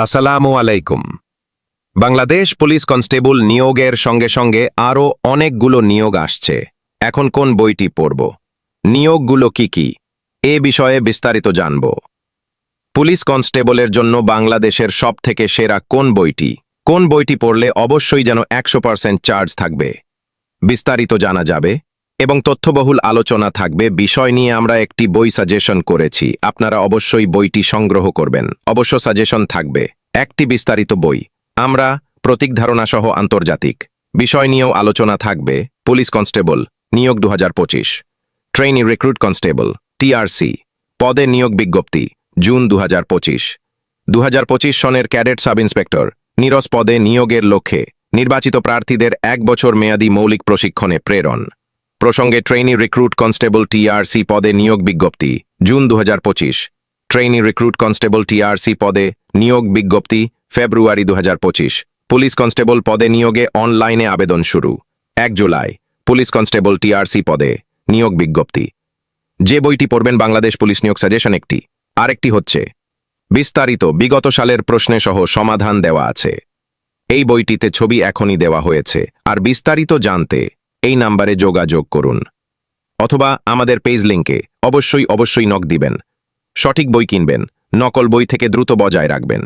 আসসালামু আলাইকুম। Bangladesh police constable নিয়োগের সঙ্গে সঙ্গে আরও অনেকগুলো নিয়োগ আসছে। এখন কোন বইটি পড়ব? নিয়োগগুলো কি কি? এ বিষয়ে বিস্তারিত জানব। পুলিশ কনস্টেবলের জন্য বাংলাদেশের সবথেকে সেরা কোন বইটি? কোন বইটি পড়লে অবশ্যই যেন একশো পার্সেন্ট চার্জ থাকবে? বিস্তারিত জানা যাবে। এবং তথ্যবহুল আলোচনা থাকবে। বিষয় নিয়ে আমরা একটি বই সাজেশন করেছি। আপনারা অবশ্যই বইটি সংগ্রহ করবেন। অবশ্য সাজেশন থাকবে। একটি বিস্তারিত বই। আমরা, প্রতীক ধারণা সহ আন্তর্জাতিক। বিষয় নিয়েও আলোচনা থাকবে। পুলিশ কনস্টেবল, নিয়োগ দু হাজার পঁচিশ। ট্রেনি রিক্রুট কনস্টেবল টিআরসি পদে নিয়োগ বিজ্ঞপ্তি, জুন দু হাজার পঁচিশ সনের ক্যাডেট সাব ইন্সপেক্টর নিরস পদে নিয়োগের লক্ষ্যে নির্বাচিত প্রার্থীদের এক বছর মেয়াদী মৌলিক প্রশিক্ষণে প্রেরণ। প্রসঙ্গে ট্রেনি রিক্রুট কনস্টেবল টিআরসি পদে নিয়োগ বিজ্ঞপ্তি জুন দু হাজার পঁচিশ ট্রেনি রিক্রুট কনস্টেবল টিআরসি পদে নিয়োগ বিজ্ঞপ্তি ফেব্রুয়ারি দু হাজার পঁচিশ। পুলিশ কনস্টেবল পদে নিয়োগে অনলাইনে আবেদন শুরু, এক জুলাই। পুলিশ কনস্টেবল টিআরসি পদে নিয়োগ বিজ্ঞপ্তি। যে বইটি পড়বেন বাংলাদেশ পুলিশ নিয়োগ সাজেশন একটি। আরেকটি হচ্ছে, বিস্তারিত বিগত সালের প্রশ্নে সহ সমাধান দেওয়া আছে। এই বইটিতে ছবি এখনই দেওয়া হয়েছে, আর বিস্তারিত জানতে এই নাম্বারে যোগাযোগ করুন। অথবা আমাদের পেজ লিঙ্কে অবশ্যই অবশ্যই নক দিবেন। সঠিক বই কিনবেন। নকল বই থেকে দ্রুত বজায় রাখবেন।